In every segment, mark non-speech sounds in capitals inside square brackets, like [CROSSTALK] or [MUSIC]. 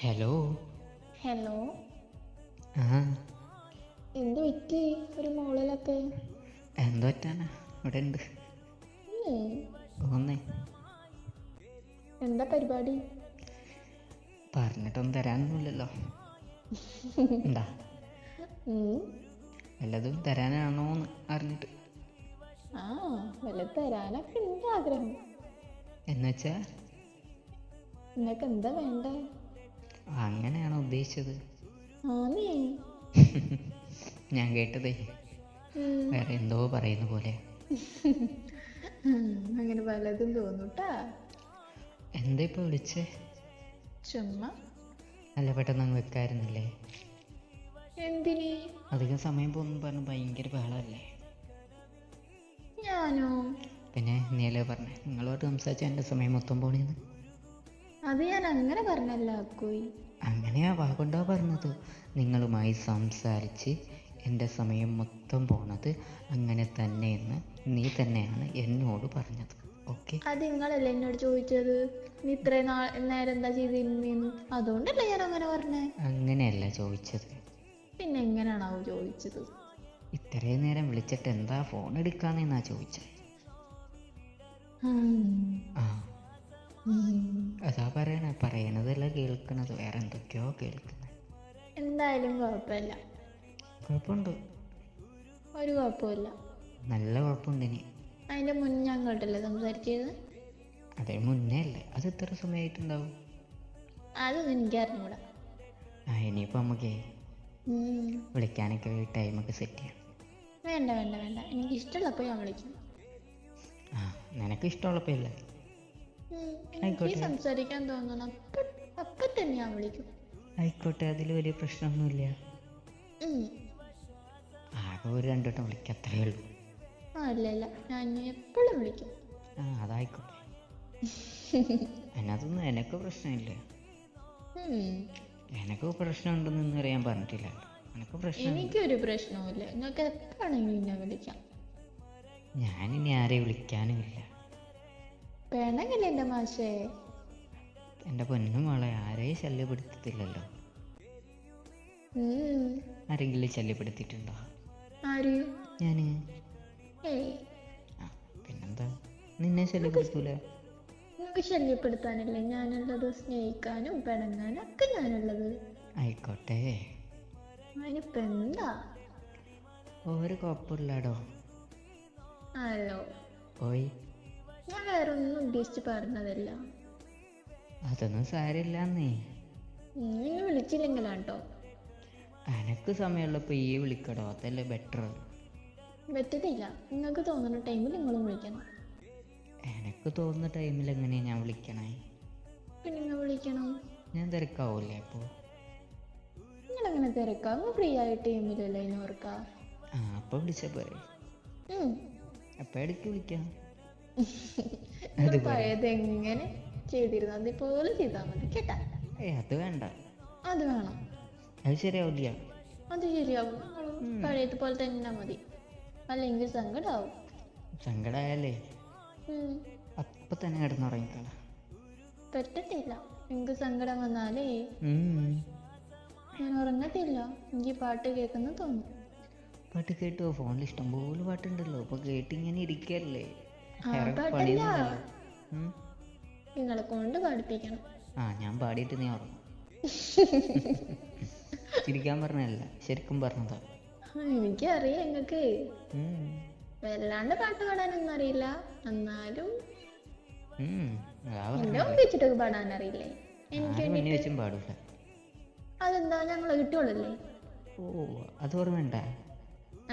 Hello hello ആ. എന്ത് പറ്റി? ഒരു മോളിലൊക്കെ. എന്തോ പറ്റാനാ? ഇവിടെ ഉണ്ട് എന്താ പരിപാടി? പറഞ്ഞിട്ടൊന്നും തരാനൊന്നുമില്ലല്ലോ. എന്താ? വല്ലതും തരാനാണോന്ന് അറിഞ്ഞിട്ട്. ആ വല്ലതും തരാനൊക്കെ ഉണ്ട് ആഗ്രഹം. എന്നുവെച്ചാ? നിങ്ങൾക്ക് എന്താ വേണ്ടേ? അങ്ങനെയാണോ ഉദ്ദേശിച്ചത്. [LAUGHS] ഞാൻ കേട്ടതേ. വേറെ എന്തോ പറയുന്ന പോലെ. അങ്ങനെ പലതും തോന്നൂട്ടാ. എന്താ ഇപ്പൊ വിളിച്ചേ? ചുമ്മാ. നല്ല പെട്ടെന്ന് അങ്ങ് വെക്കായിരുന്നില്ലേ? എന്തിന്? അധികം സമയം പോകുന്നു പറഞ്ഞു ഭയങ്കര ബഹളമല്ലേ? ഞാനോ? പിന്നെ നീലേ പറഞ്ഞേ? നിങ്ങളോട് സംസാരിച്ച എന്റെ സമയം മൊത്തം പോണേന്ന്. അത് ഞാൻ അങ്ങനെ പറഞ്ഞല്ല അക്കോയി. അങ്ങനെയാ വാഗുണ്ടോ പറഞ്ഞത്. നിങ്ങളുമായി സംസാരിച്ച് എന്റെ സമയം മൊത്തം പോണത് അങ്ങനെ തന്നെയെന്ന് നീ തന്നെയാണ് എന്നോട് പറഞ്ഞത്. ഓക്കെ? അത് നിങ്ങളല്ലേ എന്നോട് ചോദിച്ചത്? നീ ഇത്രയും നാൾ നേരം എന്താ ചെയ്തിരുന്നു അതുകൊണ്ടല്ലേ ഞാൻ അങ്ങനെ പറഞ്ഞേ. അങ്ങനെയല്ല ചോദിച്ചത്. പിന്നെ എങ്ങനെയാണാവോ ചോദിച്ചത്? ഇത്രയും നേരം വിളിച്ചിട്ട് എന്താ ഫോൺ എടുക്കാന്നെന്നാ ചോദിച്ചത്. ആ. അതാ പറയണേ പറയണതല്ല കേൾക്കണത്. വേറെ എന്തൊക്കെയോ കേൾക്കുന്നത് എന്തായാലും കുഴപ്പമില്ല. കുഴപ്പമുണ്ട്. ഒരു കുഴപ്പമില്ല. നല്ല കുഴപ്പമുണ്ട് ഇനി. അതിന്റെ മുന്നേ ഞാൻ കേട്ടല്ലേ സംസാരിച്ചത്. അതെ മുന്നേ അല്ലേ? അത് എത്ര സമയമായിട്ടുണ്ടാവും? അതൊന്നും എനിക്ക് അറിഞ്ഞൂടാ. ആ ഇനിയിപ്പോൾ നമുക്കേ വിളിക്കാനൊക്കെ ടൈമൊക്കെ സെറ്റ് ചെയ്യാം. വേണ്ട വേണ്ട വേണ്ട. എനിക്ക് ഇഷ്ടമുള്ളപ്പോൾ ഞാൻ വിളിക്കും. ആ നിനക്ക് ഇഷ്ടമുള്ളപ്പോൾ ഇല്ലേ. ആയിക്കോട്ടെ. സംസാരിക്കാൻ തോന്നണം. അപ്പൊ തന്നെ ഞാൻ വിളിക്കും. ആയിക്കോട്ടെ അതിൽ വലിയ പ്രശ്നമൊന്നുമില്ല. ആകെ ഒരു രണ്ടോട്ടം വിളിക്കാം അത്രേ ഉള്ളൂ. ആ ഇല്ല ഇല്ല. ഞാൻ എപ്പോഴും വിളിക്കും. ആ അതായിക്കോട്ടെ. എന്നതൊന്നും എനക്ക് പ്രശ്നമില്ല. എനക്ക് പ്രശ്നമുണ്ടെന്നൊന്നും അറിയാൻ പറഞ്ഞിട്ടില്ല. എനക്ക് പ്രശ്നം എനിക്കൊരു പ്രശ്നവുമില്ല. നിങ്ങൾക്ക് എപ്പോഴാണെങ്കിലും എന്നെ വിളിക്കാം. ഞാനിനി ആരെയും വിളിക്കാനുമില്ല വേണമെങ്കിൽ എന്റെ മാഷേ. എന്റെ പൊന്നു മോളെ ആരെയും ശല്യപ്പെടുത്തത്തില്ലല്ലോ. ആരെങ്കിലും ശല്യപ്പെടുത്തിയിട്ടുണ്ടോ? ആര്? ആ പിന്നെന്താ? നിന്നെ ശല്യപ്പെടുത്തൂല? നിനക്ക് ശല്യപ്പെടുത്താനല്ലേ ഞാനുള്ളത്? സ്നേഹിക്കാനും പിണങ്ങാനും ഒക്കെ ഞാനുള്ളത്. ആയിക്കോട്ടെ. അതിനിപ്പോൾ എന്താ? ഒരു കുഴപ്പമില്ലാടോ. ഹലോ ഓയ് ഞാൻ വേറെ ഒന്നും ഉദ്ദേശിച്ച് പറഞ്ഞതല്ല. അതൊന്നും സാരമില്ലാന്നേ. നിങ്ങൾ വിളിച്ചില്ലെങ്കിലാട്ടോ. എനക്ക് സമയമുള്ളപ്പോൾ ഈ വിളിക്കടോ അതല്ലേ ബെറ്റർ പറ്റത്തില്ല. നിങ്ങൾക്ക് തോന്നുന്ന ടൈമിൽ നിങ്ങളും വിളിക്കണം. എനക്ക് തോന്നുന്ന ടൈമിൽ എങ്ങനെയാ ഞാൻ വിളിക്കണേ? നിങ്ങൾ വിളിക്കണം? ഞാൻ തിരക്കാവൂലേ അപ്പോൾ നിങ്ങളങ്ങനെ തിരക്കാം? നിങ്ങൾ ഫ്രീ ആയ ടൈമിലല്ലേ ഇനി ഓർക്കാ? ആ അപ്പോൾ വിളിച്ചാൽ പോരെ. അപ്പോൾ ഇടയ്ക്ക് വിളിക്കാം. നിങ്ങൾ പഴയത് എങ്ങനെ ചെയ്തിരുന്നു? അതുപോലെ ചെയ്താൽ മതി കേട്ടാ? ഏ അത് വേണ്ട. അത് വേണം. അത് ശരിയാവില്ല. അത് ശരിയാവും. പഴയതുപോലെ തന്നെ മതി. അല്ലെങ്കിൽ സങ്കടാവും. സങ്കടായാലേ. അപ്പം തന്നെ കിടന്നുറങ്ങിക്കളാം. പറ്റത്തില്ല. എനിക്ക് സങ്കടം വന്നാലേ. ഞാൻ ഉറങ്ങത്തില്ല. എനിക്ക് പാട്ട് കേൾക്കുന്ന തോന്നും പാട്ട് കേട്ടോ ഫോണിൽ ഇഷ്ടംപോലെ പാട്ടുണ്ടല്ലോ. അപ്പൊ കേട്ടിങ്ങനെ ഇരിക്കല്ലേ. നിങ്ങളെ കൊണ്ട് പാടിപ്പിക്കണം. ആ ഞാൻ പാടിയിട്ട് നീ ഉറങ്ങും. ചിരിക്കാൻ പറഞ്ഞല്ല ശരിക്കും പറഞ്ഞതാ. എനിക്കറിയാം നിങ്ങക്ക്. വല്ലാണ്ട് പാട്ട് പാടാനൊന്നും അറിയില്ല. എന്നാലും മുമ്പ് വെച്ചിട്ടൊക്കെ പാടാൻ അറിയില്ലേ എനിക്ക് ആരും വെച്ചും പാടൂല. അതെന്താ? ഞങ്ങളെ കിട്ടുള്ളല്ലേ ഓ അത് ഓർമ്മയുണ്ട?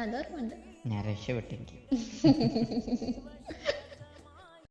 അതോർമ്മയുണ്ട് ഞാൻ രക്ഷപ്പെട്ടെങ്കിൽ [LAUGHS]